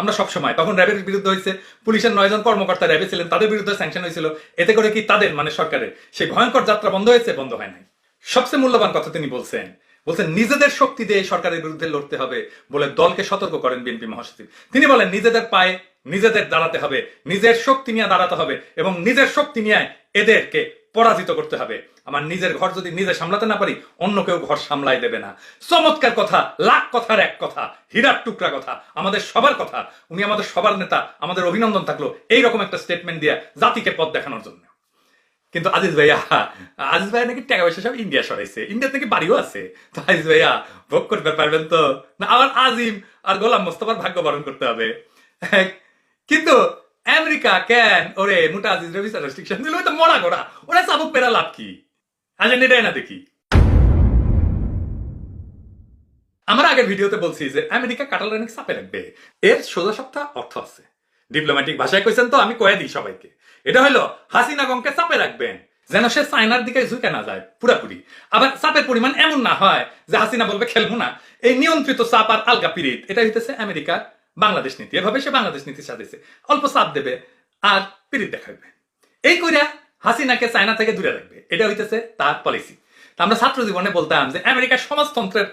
আমরা সব সময়। তখন র্যাবের বিরুদ্ধে হয়েছে, পুলিশের নয়জন কর্মকর্তা র্যাবে ছিলেন, তাদের বিরুদ্ধে স্যাংশন হয়েছিল। এতে করে কি তাদের মানে সরকারের, সেই ভয়ঙ্কর যাত্রা বন্ধ হয়েছে, বন্ধ হয় নাই। সবচেয়ে মূল্যবান কথা তিনি বলছেন বলছেন নিজেদের শক্তি দিয়ে সরকারের বিরুদ্ধে লড়তে হবে বলে দলকে সতর্ক করেন বিএনপি মহাসচিব। তিনি বলেন, নিজেদের পায়ে নিজেদের দাঁড়াতে হবে, নিজের শক্তি নিয়ে দাঁড়াতে হবে এবং নিজের শক্তি নিয়ে এদেরকে পরাজিত করতে হবে। আমার নিজের ঘর যদি নিজে সামলাতে না পারি, অন্য কেউ ঘর সামলাই দেবে না। চমৎকার কথা, লাখ কথার এক কথা, হীরার টুকরা কথা, আমাদের সবার কথা। উনি আমাদের সবার নেতা, আমাদের অভিনন্দন থাকল এইরকম একটা স্টেটমেন্ট দিয়ে জাতিকে পথ দেখানোর জন্য। কিন্তু আজিজ ভাইয়া আজিজ ভাইয়া নাকি টাকা পয়সা সব ইন্ডিয়া সরাইছে। ইন্ডিয়া থেকে বাড়িও আছে। তো আজিজ ভাইয়া, ভোগ করতে পারবেন তো? না, আবার আজিম আর গোলাম মোস্তফার ভাগ্য বরণ করতে হবে। কিন্তু আমেরিকা কেন? ওরে মোটা আজিজ রবি রেস্ট্রিকশন দিল তো মরা গোড়া। ওরা চাবুক পেরা লাভ কি? এটাই না দেখি। আমার আগের ভিডিওতে বলছি যে, আমেরিকা কাটাল রানিক চাপে রাখবে এর সোজা সপ্তাহ অর্থ আছে। ডিপ্লোম্যাটিক ভাষায় কইছেন তো, আমি কয়ে দিই সবাইকে। এটা হলো, হাসিনা গমকে চাপে রাখবেন, যেন সে চায়নার দিকে ঝুঁকে না যায়, পুরাপুরি। আবার চাপের পরিমাণ এমন না হয় যে হাসিনা বলবে, খেলব না। এই নিয়ন্ত্রিত চাপ আর আলগা পিরিত এটা হইতেছে আমেরিকা বাংলাদেশ নীতি। এভাবে সে বাংলাদেশ নীতি সাজেছে অল্প চাপ দেবে আর পিরিত দেখাবে। এই কইরা হাসিনাকে চায়না থেকে দূরে রাখবে। এটা হইতেছে তার পলিসি আমরা ছাত্র জীবনে বলতাম যে, আমেরিকার সমাজতন্ত্রের